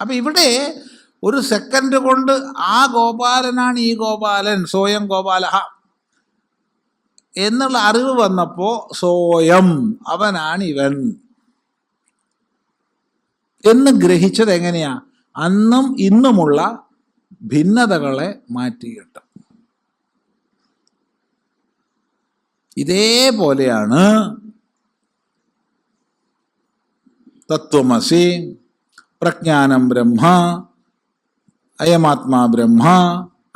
അപ്പം ഇവിടെ ഒരു സെക്കൻഡ് കൊണ്ട് ആ ഗോപാലനാണ് ഈ ഗോപാലൻ സ്വയം ഗോപാല എന്നുള്ള അറിവ് വന്നപ്പോൾ സ്വയം അവനാണ് ഇവൻ. എന്ന് ഗ്രഹിച്ചത് എങ്ങനെയാ? അന്നും ഇന്നുമുള്ള ഭിന്നതകളെ മാറ്റിയിട്ട്. ഇതേപോലെയാണ് തത്വമസി പ്രജ്ഞാനം ബ്രഹ്മ അയമാത്മാ ബ്രഹ്മ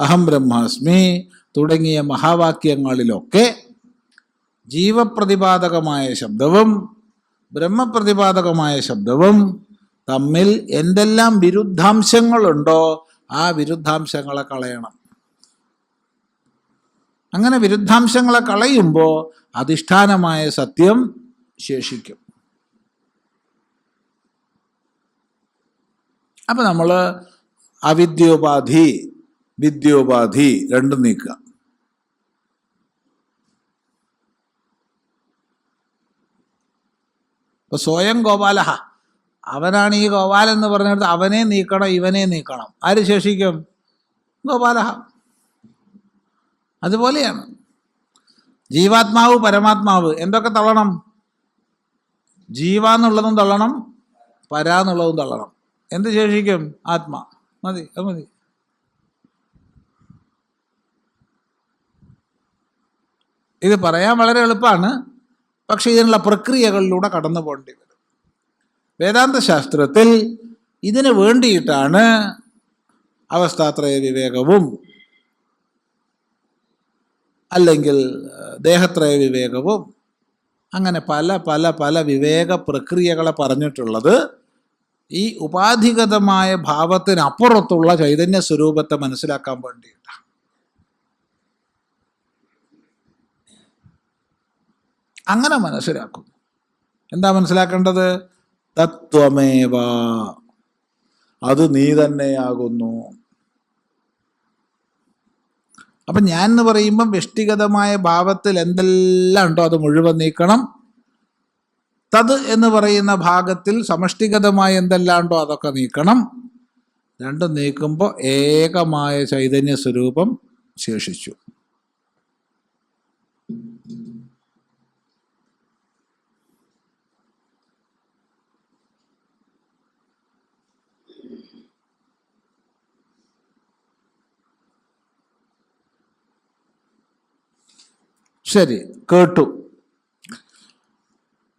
അഹം ബ്രഹ്മാസ്മി തുടങ്ങിയ മഹാവാക്യങ്ങളിലൊക്കെ ജീവപ്രതിപാദകമായ ശബ്ദവും ബ്രഹ്മപ്രതിപാദകമായ ശബ്ദവും തമ്മിൽ എന്തെല്ലാം വിരുദ്ധാംശങ്ങളുണ്ടോ ആ വിരുദ്ധാംശങ്ങളെ കളയണം. അങ്ങനെ വിരുദ്ധാംശങ്ങളെ കളയുമ്പോൾ അധിഷ്ഠാനമായ സത്യം ശേഷിക്കും. അപ്പം നമ്മൾ അവിദ്യോപാധി വിദ്യോപാധി രണ്ടും നീക്കുക. ഇപ്പൊ സ്വയം ഗോപാലഹ. അവനാണ് ഈ ഗോപാലൻ എന്ന് പറഞ്ഞിടത്ത് അവനെ നീക്കണം ഇവനെ നീക്കണം. ആര് ശേഷിക്കും? ഗോപാലഹ. അതുപോലെയാണ്. ജീവാത്മാവ് പരമാത്മാവ് എന്തൊക്കെ തള്ളണം? ജീവ എന്നുള്ളതും തള്ളണം പരാന്നുള്ളതും തള്ളണം. എന്ത് ശേഷിക്കും? ആത്മാ. മതി അത് മതി. ഇത് പറയാൻ വളരെ എളുപ്പമാണ്. പക്ഷെ ഇതിനുള്ള പ്രക്രിയകളിലൂടെ കടന്നു പോകേണ്ടി വരും. വേദാന്ത ശാസ്ത്രത്തിൽ ഇതിന് വേണ്ടിയിട്ടാണ് അവസ്ഥാത്രയ വിവേകവും അല്ലെങ്കിൽ ദേഹത്രയ വിവേകവും അങ്ങനെ പല പല പല വിവേക പ്രക്രിയകളെ പറഞ്ഞിട്ടുള്ളത് ഈ ഉപാധിഗതമായ ഭാവത്തിനപ്പുറത്തുള്ള ചൈതന്യ സ്വരൂപത്തെ മനസ്സിലാക്കാൻ വേണ്ടിയിട്ടാണ് അങ്ങനെ മനസ്സിലാക്കും എന്താ മനസ്സിലാക്കേണ്ടത്? തത്വമേവ. അത് നീ തന്നെയാകുന്നു. അപ്പം ഞാൻ എന്ന് പറയുമ്പം വ്യക്തിഗതമായ ഭാവത്തിൽ എന്തെല്ലാം ഉണ്ടോ അത് മുഴുവൻ നീക്കണം? തത് എന്ന് പറയുന്ന ഭാഗത്തിൽ സമഷ്ടിഗതമായ എന്തെല്ലാണ്ടോ അതൊക്കെ നീക്കണം. രണ്ടും നീക്കുമ്പോൾ ഏകമായ ചൈതന്യ സ്വരൂപം ശേഷിച്ചു. ശരി കേട്ടു.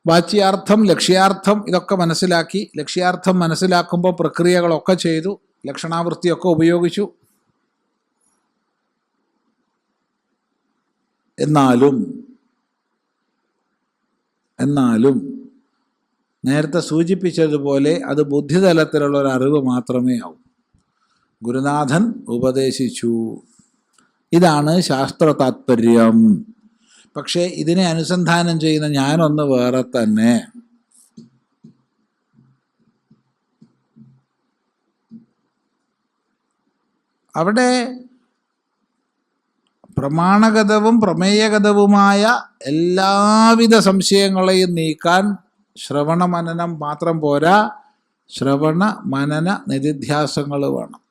വാച്യാർത്ഥം ലക്ഷ്യാർത്ഥം ഇതൊക്കെ മനസ്സിലാക്കി. ലക്ഷ്യാർത്ഥം മനസ്സിലാക്കുമ്പോൾ പ്രക്രിയകളൊക്കെ ചെയ്തു. ലക്ഷണാവൃത്തിയൊക്കെ ഉപയോഗിച്ചു. എന്നാലും എന്നാലും നേരത്തെ സൂചിപ്പിച്ചതുപോലെ അത് ബുദ്ധിതലത്തിലുള്ള ഒരു അറിവ് മാത്രമേ ആവൂ. ഗുരുനാഥൻ ഉപദേശിച്ചു. ഇതാണ് ശാസ്ത്ര താത്പര്യം. പക്ഷേ ഇതിനെ അനുസന്ധാനം ചെയ്യുന്ന ഞാനൊന്ന് വേറെ തന്നെ. അവിടെ പ്രമാണഗതവും പ്രമേയഗതവുമായ എല്ലാവിധ സംശയങ്ങളെയും നീക്കാൻ ശ്രവണ മനനം മാത്രം പോരാ. ശ്രവണ മനന നിധിധ്യാസങ്ങൾ വേണം.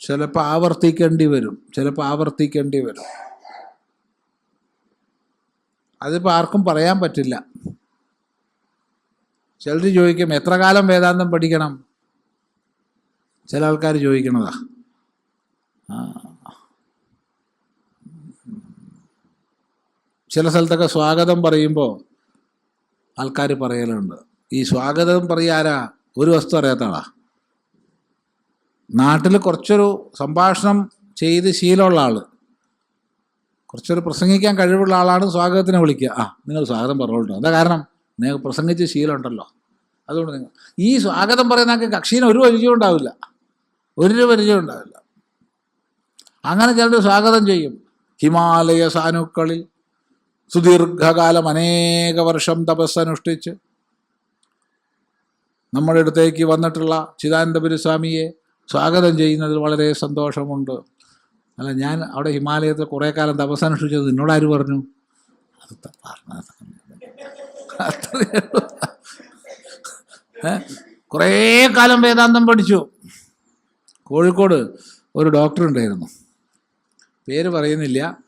ചിലപ്പോൾ ആവർത്തിക്കേണ്ടി വരും. ചിലപ്പോൾ ആവർത്തിക്കേണ്ടി വരും. അതിപ്പോൾ ആർക്കും പറയാൻ പറ്റില്ല. ചിലർ ചോദിക്കും എത്ര കാലം വേദാന്തം പഠിക്കണം? ചില ആൾക്കാർ ചോദിക്കണതാ. ചില സ്ഥലത്തൊക്കെ സ്വാഗതം പറയുമ്പോൾ ആൾക്കാർ പറയലുണ്ട്. ഈ സ്വാഗതം പറയാരാ ഒരു വസ്തു അറിയാത്ത നാട്ടിൽ കുറച്ചൊരു സംഭാഷണം ചെയ്ത് ശീലമുള്ള ആൾ കുറച്ചൊരു പ്രസംഗിക്കാൻ കഴിവുള്ള ആളാണ് സ്വാഗതത്തിന് വിളിക്കുക. ആ നിങ്ങൾ സ്വാഗതം പറഞ്ഞോളൂ എന്താ കാരണം നിങ്ങൾക്ക് പ്രസംഗിച്ച് ശീലമുണ്ടല്ലോ. അതുകൊണ്ട് നിങ്ങൾ ഈ സ്വാഗതം പറയുന്ന കക്ഷീന് ഒരു പരിചയം ഉണ്ടാവില്ല. ഒരു പരിചയം ഉണ്ടാവില്ല. അങ്ങനെ ചിലർ സ്വാഗതം ചെയ്യും. ഹിമാലയ സാനുക്കളിൽ സുദീർഘകാലം അനേക വർഷം തപസ് അനുഷ്ഠിച്ച് നമ്മുടെ അടുത്തേക്ക് വന്നിട്ടുള്ള ചിദാനന്ദപുരി സ്വാമിയെ സ്വാഗതം ചെയ്യുന്നതിൽ വളരെ സന്തോഷമുണ്ട്. അല്ല ഞാൻ അവിടെ ഹിമാലയത്തിൽ കുറേ കാലം നിന്നോട് ആര് പറഞ്ഞു? അത് പറഞ്ഞത് കുറേ കാലം വേദാന്തം പഠിച്ചു. കോഴിക്കോട് ഒരു ഡോക്ടർ ഉണ്ടായിരുന്നു. പേര് പറയുന്നില്ല.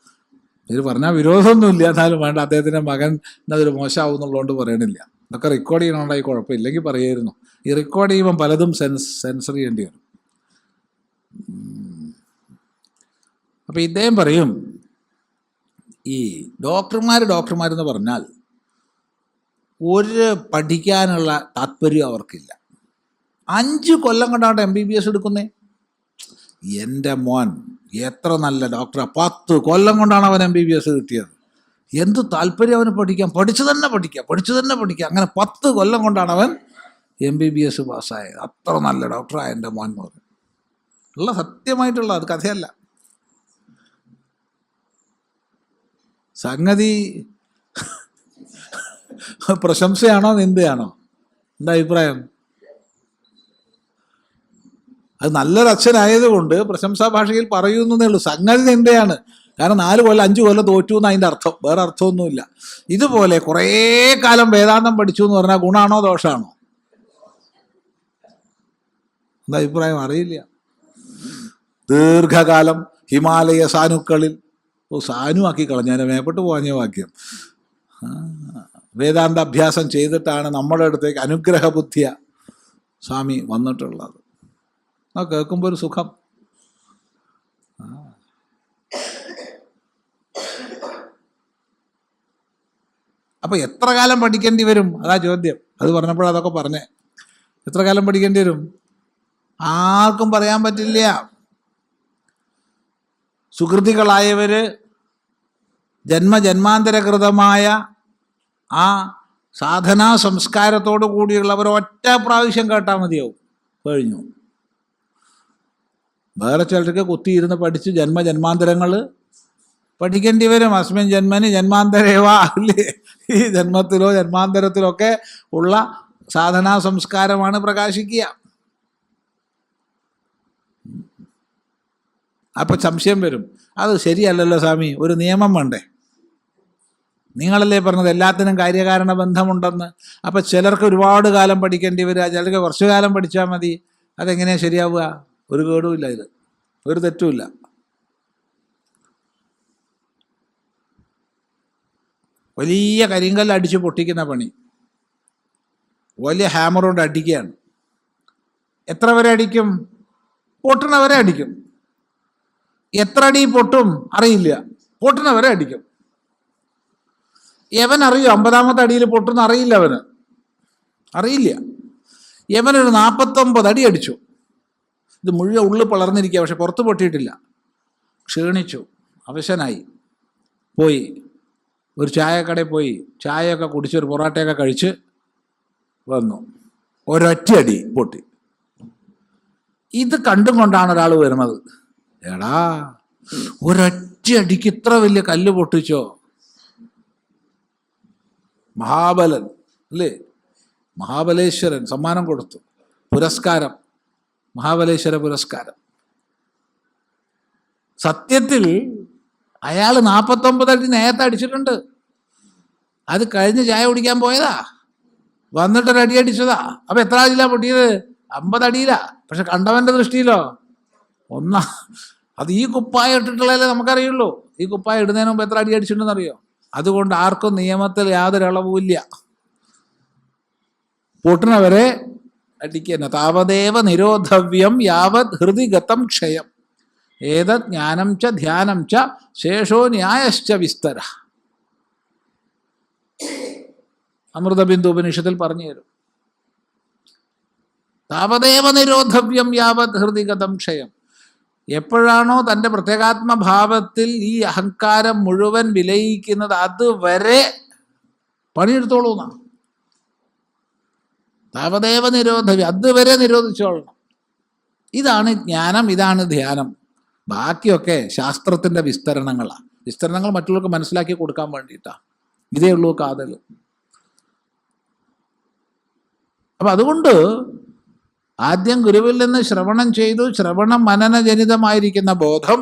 പേര് പറഞ്ഞാൽ വിരോധമൊന്നുമില്ല. എന്നാലും വേണ്ട അദ്ദേഹത്തിന്റെ മകൻ എന്നതൊരു മോശമാവും എന്നുള്ളതുകൊണ്ട് പറയണില്ല. ഇതൊക്കെ റെക്കോർഡ് ചെയ്യണോണ്ടായി കുഴപ്പമില്ലെങ്കിൽ പറയായിരുന്നു. ഈ റെക്കോർഡ് ചെയ്യുമ്പം പലതും സെൻസ് സെൻസർ ചെയ്യേണ്ടി വരും. അപ്പം ഇദ്ദേഹം പറയും ഈ ഡോക്ടർമാർ ഡോക്ടർമാരെന്ന് പറഞ്ഞാൽ ഒരു പഠിക്കാനുള്ള താല്പര്യം അവർക്കില്ല. അഞ്ച് കൊല്ലം കൊണ്ടാണ് എം ബി ബി എസ് എടുക്കുന്നേ. എന്റെ മോൻ എത്ര നല്ല ഡോക്ടറാ. പത്ത് കൊല്ലം കൊണ്ടാണ് അവൻ എം ബി ബി എസ് കിട്ടിയത്. എന്ത് താല്പര്യം അവന് പഠിക്കാം പഠിച്ചു തന്നെ പഠിക്കാം പഠിച്ചു തന്നെ പഠിക്കാം. അങ്ങനെ പത്ത് കൊല്ലം കൊണ്ടാണ് അവൻ എം ബി ബി എസ് പാസ്സായത്. അത്ര നല്ല ഡോക്ടറാണ് എന്റെ മോൻ എന്ന് ഉള്ള സത്യമായിട്ടുള്ള അത് കഥയല്ല. സംഗതി പ്രശംസയാണോ നിന്ദയാണോ? എന്താ അഭിപ്രായം? അത് നല്ലൊരു അച്ഛനായതുകൊണ്ട് പ്രശംസാ ഭാഷയിൽ പറയുന്നതേ ഉള്ളൂ. സംഗതി നിന്ദയാണ്. കാരണം നാല് കൊല്ലം അഞ്ച് കൊല്ലം തോറ്റു എന്ന് അതിന്റെ അർത്ഥം. വേറെ അർത്ഥമൊന്നുമില്ല. ഇതുപോലെ കുറേ കാലം വേദാന്തം പഠിച്ചു എന്ന് പറഞ്ഞാൽ ഗുണാണോ ദോഷമാണോ എന്താ അഭിപ്രായം? അറിയില്ല. ദീർഘകാലം ഹിമാലയ സാനുക്കളിൽ. ഓ സാനു ആക്കി കളഞ്ഞാൽ മേപ്പെട്ട് പോകാഞ്ഞ വാക്യം വേദാന്ത അഭ്യാസം ചെയ്തിട്ടാണ് നമ്മുടെ അടുത്തേക്ക് അനുഗ്രഹ ബുദ്ധിയ സ്വാമി വന്നിട്ടുള്ളത്. ആ കേൾക്കുമ്പോൾ ഒരു സുഖം. അപ്പൊ എത്ര കാലം പഠിക്കേണ്ടി വരും? അതാ ചോദ്യം. അത് പറഞ്ഞപ്പോൾ അതൊക്കെ പറഞ്ഞേ. എത്ര കാലം പഠിക്കേണ്ടി വരും? ആർക്കും പറയാൻ പറ്റില്ല. സുഹൃതികളായവര് ജന്മജന്മാന്തരകൃതമായ ആ സാധനാ സംസ്കാരത്തോടു കൂടിയുള്ളവർ ഒറ്റ പ്രാവശ്യം കേട്ടാൽ മതിയാവും. കഴിഞ്ഞു. വേറെ ചിലർക്ക് കുത്തിയിരുന്ന് പഠിച്ച് ജന്മജന്മാന്തരങ്ങൾ പഠിക്കേണ്ടി വരും. അസ്മിൻ ജന്മന് ജന്മാന്തരേവാ അല്ലേ? ഈ ജന്മത്തിലോ ജന്മാന്തരത്തിലോ ഒക്കെ ഉള്ള സാധനാ സംസ്കാരമാണ് പ്രകാശിക്കുക. അപ്പൊ സംശയം വരും. അത് ശരിയല്ലല്ലോ സ്വാമി ഒരു നിയമം വേണ്ടേ? നിങ്ങളല്ലേ പറഞ്ഞത് എല്ലാത്തിനും കാര്യകാരണ ബന്ധമുണ്ടെന്ന്? അപ്പം ചിലർക്ക് ഒരുപാട് കാലം പഠിക്കേണ്ടി വരിക ചിലർക്ക് കുറച്ചു കാലം പഠിച്ചാൽ മതി. അതെങ്ങനെയാണ് ശരിയാവുക? ഒരു കേടുമില്ല ഇത്. ഒരു തെറ്റുമില്ല വലിയ കരിങ്കല്ല് അടിച്ച് പൊട്ടിക്കുന്ന പണി. വലിയ ഹാമർ കൊണ്ട് അടിക്കുകയാണ്. എത്ര വരെ അടിക്കും? പൊട്ടണവരെ അടിക്കും. എത്ര അടി പൊട്ടും അറിയില്ല. പൊട്ടുന്നവരെ അടിക്കും. യവൻ അറിയോ? അമ്പതാമത്തെ അടിയിൽ പൊട്ടുന്ന അറിയില്ല അവന്. അറിയില്ല. യവനൊരു നാൽപ്പത്തൊമ്പത് അടി അടിച്ചു. ഇത് മുഴുവൻ ഉള്ളിൽ പിളർന്നിരിക്കുക പക്ഷെ പുറത്ത് പൊട്ടിയിട്ടില്ല. ക്ഷീണിച്ചു. അവശനായി. പോയി. ഒരു ചായക്കടയിൽ പോയി. ചായയൊക്കെ കുടിച്ച് ഒരു പൊറോട്ടയൊക്കെ കഴിച്ച് വന്നു. ഒരൊറ്റ അടി പൊട്ടി. ഇത് കണ്ടും കൊണ്ടാണ് ഒരാൾ വരുന്നത്. എടാ ഒരൊറ്റ അടിക്ക് ഇത്ര വലിയ കല്ല് പൊട്ടിച്ചോ? മഹാബലൻ അല്ലേ? മഹാബലേശ്വരൻ സമ്മാനം കൊടുത്തു. പുരസ്കാരം. മഹാബലേശ്വര പുരസ്കാരം. സത്യത്തിൽ അയാൾ നാൽപ്പത്തൊമ്പത് അടി നേരത്തെ അടിച്ചിട്ടുണ്ട്. അത് കഴിഞ്ഞ് ചായ കുടിക്കാൻ പോയതാ. വന്നിട്ടൊരു അടി അടിച്ചതാ. അപ്പൊ എത്ര അടിയിലാ പൊട്ടിയത്? അമ്പത് അടിയിലാ പക്ഷെ കണ്ടവന്റെ ദൃഷ്ടിയിലോ? ഒന്നാ അത് ഈ കുപ്പായ ഇട്ടിട്ടുള്ളതല്ലേ നമുക്കറിയുള്ളൂ. ഈ കുപ്പായ ഇടുന്നതിന് മുമ്പ് എത്ര അടി അടിച്ചിട്ടുണ്ടെന്ന് അറിയോ അതുകൊണ്ട് ആർക്കും നിയമത്തിൽ യാതൊരു ഇളവുമില്ല. പൊട്ടിനവരെ അടിക്കുന്ന താവദേവ നിരോധവ്യം യാവത് ഹൃദിഗതം ക്ഷയം. ഏതത് ജ്ഞാനം ച ധ്യാനം ച ശേഷോ ന്യായശ്ച വിസ്തര. അമൃതബിന്ദു ഉപനിഷത്തിൽ പറഞ്ഞു തരും. താവദേവ നിരോധവ്യം യാവത് ഹൃദിഗതം ക്ഷയം. എപ്പോഴാണോ തന്റെ പ്രത്യേകാത്മഭാവത്തിൽ ഈ അഹങ്കാരം മുഴുവൻ വിലയിക്കുന്നത് അതുവരെ പണിയെടുത്തോളൂ എന്നാണ്. താവദേവ നിരോധവി അതുവരെ നിരോധിച്ചോളണം. ഇതാണ് ജ്ഞാനം ഇതാണ് ധ്യാനം. ബാക്കിയൊക്കെ ശാസ്ത്രത്തിന്റെ വിസ്തരണങ്ങളാണ്. വിസ്തരണങ്ങൾ മറ്റുള്ളവർക്ക് മനസ്സിലാക്കി കൊടുക്കാൻ വേണ്ടിയിട്ടാണ് ഇതേ ഉള്ളൂ കാതൽ. അപ്പം അതുകൊണ്ട് ആദ്യം ഗുരുവിൽ നിന്ന് ശ്രവണം ചെയ്തു ശ്രവണം മനനജനിതമായിരിക്കുന്ന ബോധം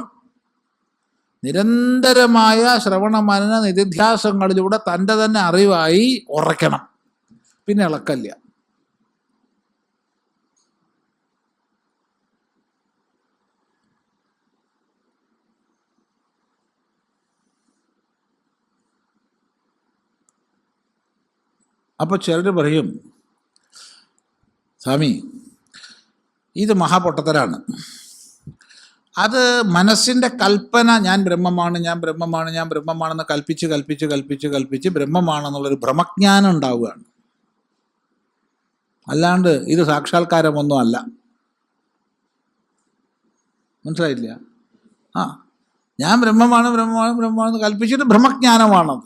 നിരന്തരമായ ശ്രവണ മനന നിധിധ്യാസങ്ങളിലൂടെ തന്റെ തന്നെ അറിവായി ഉറയ്ക്കണം. പിന്നെ ഇളക്കല്ല. അപ്പോൾ ചിലർ പറയും സ്വാമി ഇത് മഹാപൊട്ടത്തരാണ്. അത് മനസ്സിന്റെ കൽപ്പന ഞാൻ ബ്രഹ്മമാണ് ഞാൻ ബ്രഹ്മമാണ് ഞാൻ ബ്രഹ്മമാണെന്ന് കൽപ്പിച്ച് കൽപ്പിച്ച് കൽപ്പിച്ച് കൽപ്പിച്ച് ബ്രഹ്മമാണെന്നുള്ളൊരു ഭ്രമജ്ഞാനം ഉണ്ടാവുകയാണ്. അല്ലാണ്ട് ഇത് സാക്ഷാത്കാരമൊന്നും അല്ല. മനസ്സിലായില്ല? ആ ഞാൻ ബ്രഹ്മമാണ് ബ്രഹ്മമാണ് ബ്രഹ്മമാണെന്ന് കൽപ്പിച്ചിട്ട് ബ്രഹ്മജ്ഞാനമാണത്.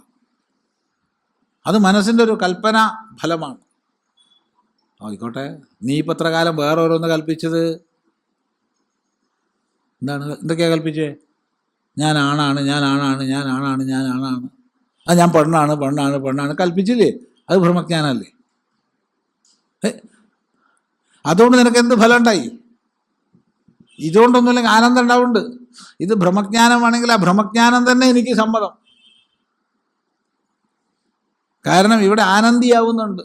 അത് മനസ്സിന്റെ ഒരു കൽപ്പന ഫലമാണ്. ആയിക്കോട്ടെ. നീ ഇപ്പം എത്ര കാലം വേറെ ഓരോന്ന് കൽപ്പിച്ചത്? എന്താണ്? എന്തൊക്കെയാണ് കൽപ്പിച്ചേ? ഞാൻ ആണാണ് ഞാൻ ആണാണ് ഞാൻ ആണാണ് ഞാൻ ആണാണ് ആ ഞാൻ പെണ്ണാണ് പെണ്ണാണ് പെണ്ണാണ്. കൽപ്പിച്ചില്ലേ? അത് ഭ്രമജ്ഞാനല്ലേ അതുകൊണ്ട് നിനക്ക് എന്ത് ഫലം ഉണ്ടായി ഇതുകൊണ്ടൊന്നുമില്ലെങ്കിൽ ആനന്ദം ഉണ്ടാവുന്നുണ്ട്. ഇത് ഭ്രമജ്ഞാനമാണെങ്കിൽ ആ ഭ്രമജ്ഞാനം തന്നെ എനിക്ക് സമ്മതം. കാരണം ഇവിടെ ആനന്ദിയാവുന്നുണ്ട്.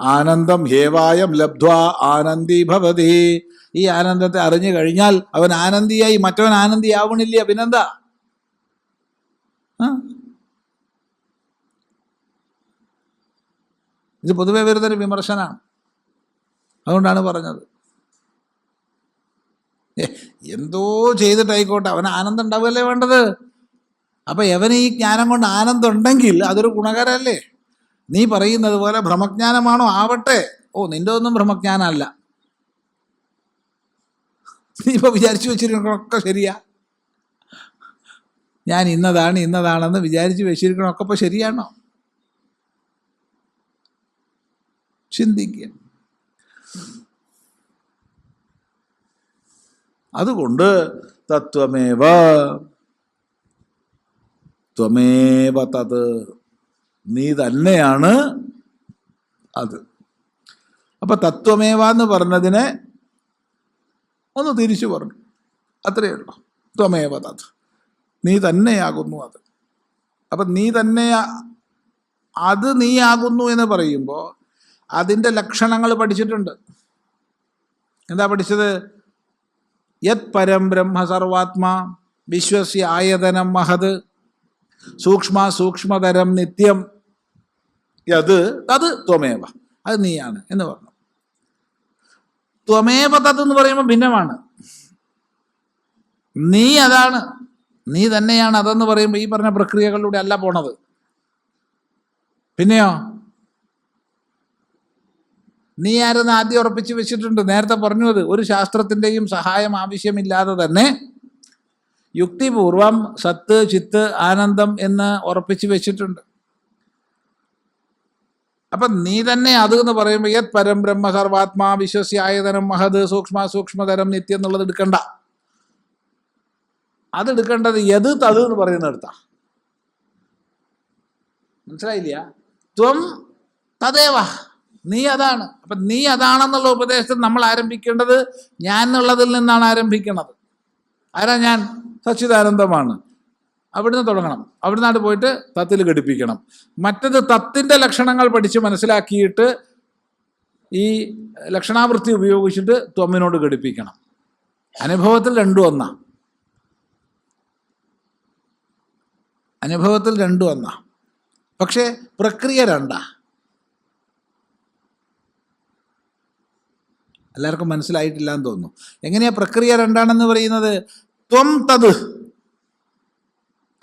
ആനന്ദം ഹേവായം ലബ്ധ്വ ആനന്ദി ഭവതി. ഈ ആനന്ദത്തെ അറിഞ്ഞു കഴിഞ്ഞാൽ അവൻ ആനന്ദിയായി മറ്റവൻ ആനന്ദിയാവണില്ല. പിന്നെന്താ? ഇത് പൊതുവെ വരുന്നൊരു വിമർശനമാണ് അതുകൊണ്ടാണ് പറഞ്ഞത്. എന്തോ ചെയ്തിട്ടായിക്കോട്ടെ. അവൻ ആനന്ദം ഉണ്ടാവുകയല്ലേ വേണ്ടത്? അപ്പൊ എവന് ഈ ജ്ഞാനം കൊണ്ട് ആനന്ദം ഉണ്ടെങ്കിൽ അതൊരു ഗുണകരമല്ലേ നീ പറയുന്നത് പോലെ ഭ്രമജ്ഞാനമാണോ ആവട്ടെ? ഓ നിന്റെ ഒന്നും ഭ്രമജ്ഞാനമല്ല നീ ഇപ്പോൾ വിചാരിച്ചു വെച്ചിരിക്കണമൊക്കെ ശരിയാ. ഞാൻ ഇന്നതാണ് ഇന്നതാണെന്ന് വിചാരിച്ചു വെച്ചിരിക്കണമൊക്കെ ഇപ്പൊ ശരിയാണോ? ചിന്തിക്കുക അതുകൊണ്ട് തത്വമേവ ത്വമേവ തത്. നീ തന്നെയാണ് അത്. അപ്പൊ തത്വമേവ എന്ന് പറഞ്ഞതിനെ ഒന്ന് തിരിച്ചു പറഞ്ഞു. അത്രയേ ഉള്ളൂ. ത്വമേവ തത്. നീ തന്നെയാകുന്നു അത്. അപ്പൊ നീ തന്നെ അത് നീയാകുന്നു എന്ന് പറയുമ്പോൾ അതിന്റെ ലക്ഷണങ്ങൾ പഠിച്ചിട്ടുണ്ട്. എന്താ പഠിച്ചത്? യത് പരം ബ്രഹ്മ സർവാത്മാ വിശ്വസ്യ ആയതനം മഹത്. സൂക്ഷ്മ സൂക്ഷ്മതരം നിത്യം. യത് അത് ത്വമേവ. അത് നീയാണ് എന്ന് പറഞ്ഞു. ത്വമേവ തത് എന്ന് പറയുമ്പോൾ ഭിന്നമാണ്. നീ അതാണ്. നീ തന്നെയാണ് അതെന്ന് പറയുമ്പോൾ ഈ പറഞ്ഞ പ്രക്രിയകളിലൂടെ അല്ല പോണത്. പിന്നെയോ? നീ ആരെന്ന് ആദ്യം ഉറപ്പിച്ച് വെച്ചിട്ടുണ്ട്. നേരത്തെ പറഞ്ഞു അത്. ഒരു ശാസ്ത്രത്തിന്റെയും സഹായം ആവശ്യമില്ലാതെ തന്നെ യുക്തിപൂർവം സത്ത് ചിത്ത് ആനന്ദം എന്ന് ഉറപ്പിച്ച് വെച്ചിട്ടുണ്ട്. അപ്പം നീ തന്നെ അത് എന്ന് പറയുമ്പോൾ യത് പരം ബ്രഹ്മ സർവാത്മാ വിശ്വസ്യായതനം മഹത് സൂക്ഷ്മ സൂക്ഷ്മതരം നിത്യം എന്നുള്ളത് എടുക്കണ്ട. അത് എടുക്കേണ്ടത് യത് തത് എന്ന് പറയുന്ന പറയുന്നിടത്താ മനസ്സിലായില്ല ത്വം തദേവ. നീ അതാണ്. അപ്പം നീ അതാണെന്നുള്ള ഉപദേശത്തിൽ നമ്മൾ ആരംഭിക്കേണ്ടത് ഞാൻ എന്നുള്ളതിൽ നിന്നാണ് ആരംഭിക്കുന്നത് ആരാ ഞാൻ? സച്ചിദാനന്ദമാണ്. അവിടുന്ന് തുടങ്ങണം. അവിടുന്നാണ് പോയിട്ട് തത്തിൽ ഘടിപ്പിക്കണം. മറ്റത് തത്തിന്റെ ലക്ഷണങ്ങൾ പഠിച്ച് മനസ്സിലാക്കിയിട്ട് ഈ ലക്ഷണാവൃത്തി ഉപയോഗിച്ചിട്ട് ത്വമ്മിനോട് ഘടിപ്പിക്കണം. അനുഭവത്തിൽ രണ്ടും ഒന്നാ അനുഭവത്തിൽ രണ്ടും ഒന്നാ പക്ഷേ പ്രക്രിയ രണ്ടാ. എല്ലാവർക്കും മനസ്സിലായിട്ടില്ല എന്ന് തോന്നുന്നു. എങ്ങനെയാ പ്രക്രിയ രണ്ടാണെന്ന് പറയുന്നത്? ത്വം തത്.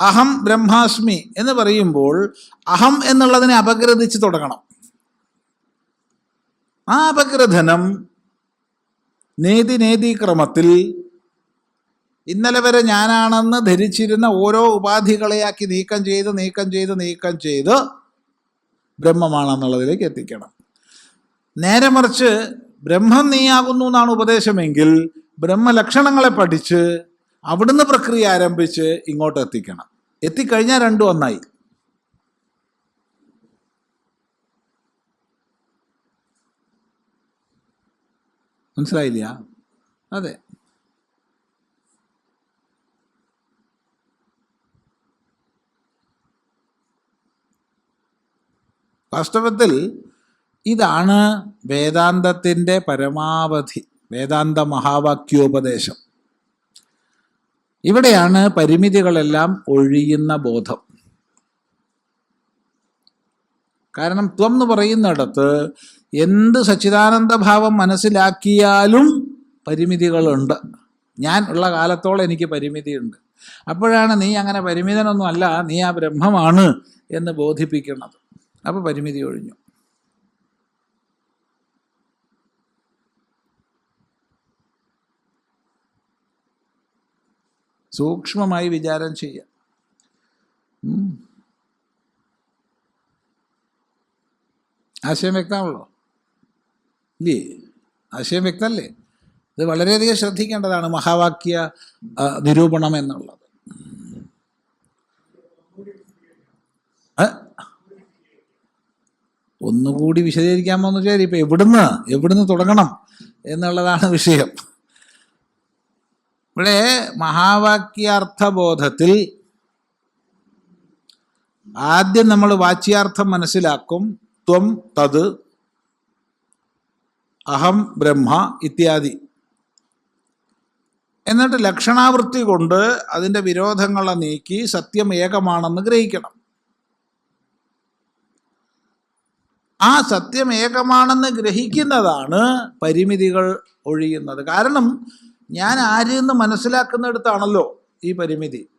അഹം ബ്രഹ്മാസ്മി എന്ന് പറയുമ്പോൾ അഹം എന്നുള്ളതിനെ അപഗ്രഥിച്ച് തുടങ്ങണം. ആ അപഗ്രഥനം നേതി നേതി ക്രമത്തിൽ ഇന്നലെ വരെ ഞാനാണെന്ന് ധരിച്ചിരുന്ന ഓരോ ഉപാധികളെയാക്കി നീക്കം ചെയ്ത് നീക്കം ചെയ്ത് നീക്കം ചെയ്ത് ബ്രഹ്മമാണെന്നുള്ളതിലേക്ക് എത്തിക്കണം. നേരെ മറിച്ച് ബ്രഹ്മം നീയാകുന്നു എന്നാണ് ഉപദേശമെങ്കിൽ ബ്രഹ്മലക്ഷണങ്ങളെ പഠിച്ച് അവിടുന്ന് പ്രക്രിയ ആരംഭിച്ച് ഇങ്ങോട്ട് എത്തിക്കണം. എത്തിക്കഴിഞ്ഞാൽ രണ്ടും ഒന്നായി. മനസ്സിലായില്ല? അതെ. വാസ്തവത്തിൽ ഇതാണ് വേദാന്തത്തിന്റെ പരമാവധി വേദാന്ത മഹാവാക്യോപദേശം. ഇവിടെയാണ് പരിമിതികളെല്ലാം ഒഴിയുന്ന ബോധം. കാരണം ത്വം എന്ന് പറയുന്നിടത്ത് എന്ത് സച്ചിദാനന്ദ ഭാവം മനസ്സിലാക്കിയാലും പരിമിതികളുണ്ട്. ഞാൻ ഉള്ള കാലത്തോളം എനിക്ക് പരിമിതിയുണ്ട്. അപ്പോഴാണ് നീ അങ്ങനെ പരിമിതനൊന്നും അല്ല നീ ആ ബ്രഹ്മമാണ് എന്ന് ബോധിപ്പിക്കുന്നത്. അപ്പോൾ പരിമിതി ഒഴിഞ്ഞു. സൂക്ഷ്മമായി വിചാരം ചെയ്യുക. ആശയം വ്യക്തമാണല്ലോ? ഇല്ലേ? ആശയം വ്യക്തമല്ലേ? ഇത് വളരെയധികം ശ്രദ്ധിക്കേണ്ടതാണ് മഹാവാക്യ നിരൂപണം എന്നുള്ളത്? ഒന്നുകൂടി വിശദീകരിക്കാമോ എന്ന് വെച്ചാൽ ഇപ്പം എവിടുന്ന്? എവിടുന്ന് തുടങ്ങണം എന്നുള്ളതാണ് വിഷയം. ഇവിടെ മഹാവാക്യാർത്ഥബോധത്തിൽ ആദ്യം നമ്മൾ വാച്യാർത്ഥം മനസ്സിലാക്കും ത്വം തത് അഹം ബ്രഹ്മ ഇത്യാദി. എന്നിട്ട് ലക്ഷണാവൃത്തി കൊണ്ട് അതിന്റെ വിരോധങ്ങളെ നീക്കി സത്യം ഏകമാണെന്ന് ഗ്രഹിക്കണം. ആ സത്യം ഏകമാണെന്ന് ഗ്രഹിക്കുന്നതാണ് പരിമിതികൾ ഒഴിയുന്നത്. കാരണം ഞാൻ ആരെന്ന് മനസ്സിലാക്കുന്നിടത്താണല്ലോ ഈ പരിമിതി.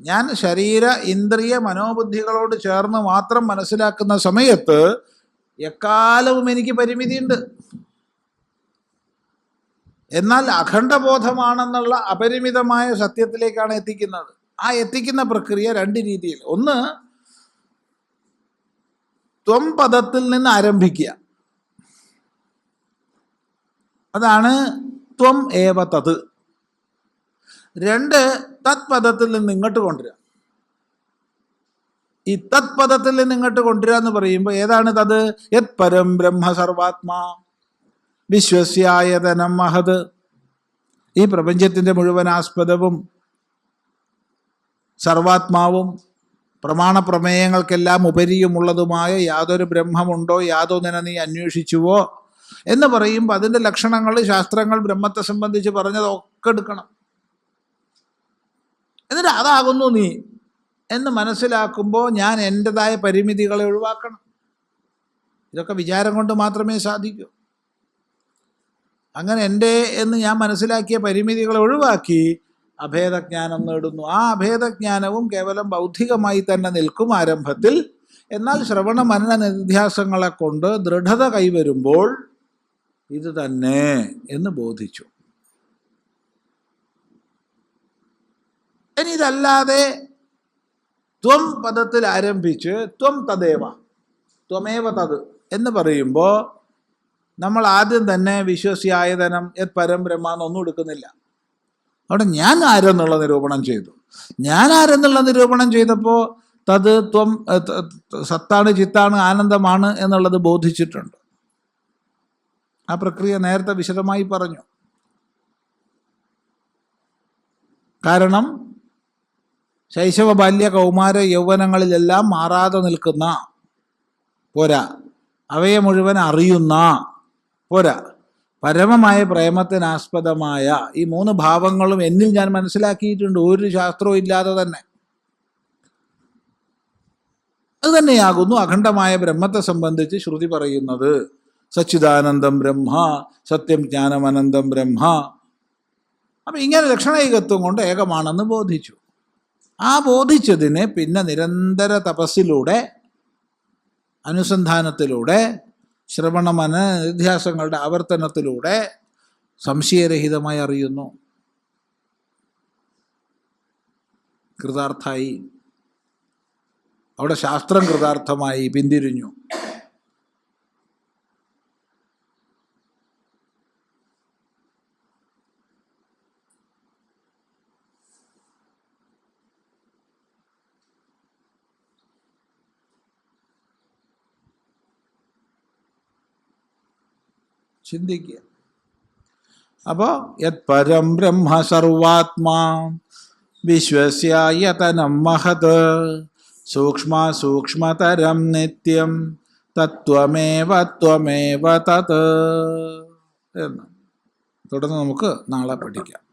ഞാൻ ശരീര ഇന്ദ്രിയ മനോബുദ്ധികളോട് ചേർന്ന് മാത്രം മനസ്സിലാക്കുന്ന സമയത്ത് എക്കാലവും എനിക്ക് പരിമിതിയുണ്ട്. എന്നാൽ അഖണ്ഡബോധമാണെന്നുള്ള അപരിമിതമായ സത്യത്തിലേക്കാണ് എത്തിക്കുന്നത്. ആ എത്തിക്കുന്ന പ്രക്രിയ രണ്ട് രീതിയിൽ. ഒന്ന് ത്വം പദത്തിൽ നിന്ന് ആരംഭിക്കുക. അതാണ് ത്വം ഏവ തത്. രണ്ട് തത് പദത്തിൽ നിന്ന് ഇങ്ങോട്ട് കൊണ്ടുവരിക. ഈ തത് പദത്തിൽ നിന്ന് ഇങ്ങോട്ട് കൊണ്ടുവരിക എന്ന് പറയുമ്പോൾ ഏതാണ് തത്? യത് പരം ബ്രഹ്മ സർവാത്മാ. വിശ്വസ്യായതനം മഹത്. ഈ പ്രപഞ്ചത്തിന്റെ മുഴുവൻ ആസ്പദവും സർവാത്മാവും പ്രമാണപ്രമേയങ്ങൾക്കെല്ലാം ഉപരിയുമുള്ളതുമായ യാതൊരു ബ്രഹ്മമുണ്ടോ? യാതൊന്നിനെ നീ അന്വേഷിച്ചുവോ? എന്ന് പറയുമ്പോൾ അതിന്റെ ലക്ഷണങ്ങൾ ശാസ്ത്രങ്ങൾ ബ്രഹ്മത്തെ സംബന്ധിച്ച് പറഞ്ഞതൊക്കെ എടുക്കണം. എന്നിട്ട് അതാകുന്നു നീ എന്ന് മനസ്സിലാക്കുമ്പോൾ ഞാൻ എന്റെതായ പരിമിതികളെ ഒഴിവാക്കണം. ഇതൊക്കെ വിചാരം കൊണ്ട് മാത്രമേ സാധിക്കൂ. അങ്ങനെ എന്റെ എന്ന് ഞാൻ മനസ്സിലാക്കിയ പരിമിതികളെ ഒഴിവാക്കി അഭേദജ്ഞാനം നേടുന്നു. ആ അഭേദജ്ഞാനവും കേവലം ബൗദ്ധികമായി തന്നെ നിൽക്കും ആരംഭത്തിൽ. എന്നാൽ ശ്രവണ മനന നിധ്യാസങ്ങളെ കൊണ്ട് ദൃഢത കൈവരുമ്പോൾ ഇത് തന്നെ എന്ന് ബോധിച്ചു. ഇനി ഇതല്ലാതെ ത്വം പദത്തിൽ ആരംഭിച്ച് ത്വം തദേവ ത്വമേവ തത് എന്ന് പറയുമ്പോൾ നമ്മൾ ആദ്യം തന്നെ വിശ്വസിയായതനം യത് പരം ബ്രഹ്മ എന്നൊന്നും എടുക്കുന്നില്ല. അവിടെ ഞാൻ ആരെന്നുള്ള നിരൂപണം ചെയ്തു. ഞാൻ ആരെന്നുള്ള നിരൂപണം ചെയ്തപ്പോൾ തത് ത്വം സത്താണ് ചിത്താണ് ആനന്ദമാണ് എന്നുള്ളത് ബോധിച്ചിട്ടുണ്ട്. ആ പ്രക്രിയ നേരത്തെ വിശദമായി പറഞ്ഞു. കാരണം ശൈശവ ബാല്യ കൗമാര യൗവനങ്ങളിലെല്ലാം മാറാതെ നിൽക്കുന്ന പോരാ അവയെ മുഴുവൻ അറിയുന്ന പോരാ പരമമായ പ്രേമത്തിനാസ്പദമായ ഈ മൂന്ന് ഭാവങ്ങളും എന്നിൽ ഞാൻ മനസ്സിലാക്കിയിട്ടുണ്ട്. ഒരു ശാസ്ത്രവും ഇല്ലാതെ തന്നെ. അത് തന്നെയാകുന്നു അഖണ്ഡമായ ബ്രഹ്മത്തെ സംബന്ധിച്ച് ശ്രുതി പറയുന്നത്. സച്ചിദാനന്ദം ബ്രഹ്മ സത്യം ജ്ഞാനം അനന്തം ബ്രഹ്മ. അപ്പം ഇങ്ങനെ ലക്ഷണൈകത്വം കൊണ്ട് ഏകമാണെന്ന് ബോധിച്ചു. ആ ബോധിച്ചതിനെ പിന്നെ നിരന്തര തപസ്സിലൂടെ അനുസന്ധാനത്തിലൂടെ ശ്രവണമന നിധ്യാസങ്ങളുടെ ആവർത്തനത്തിലൂടെ സംശയരഹിതമായി അറിയുന്നു. കൃതാർത്ഥായി. അവിടെ ശാസ്ത്രം കൃതാർത്ഥമായി പിന്തിരിഞ്ഞു. ചിന്തിക്കുക. അപ്പോൾ യത് പരം ബ്രഹ്മ സർവാത്മാ വിശ്വസ്യായതനം മഹത് സൂക്ഷ്മ സൂക്ഷ്മതരം നിത്യം തത്വമേവ ത്വമേവ തത് എന്ന്. തുടർന്ന് നമുക്ക് നാളെ പഠിക്കാം.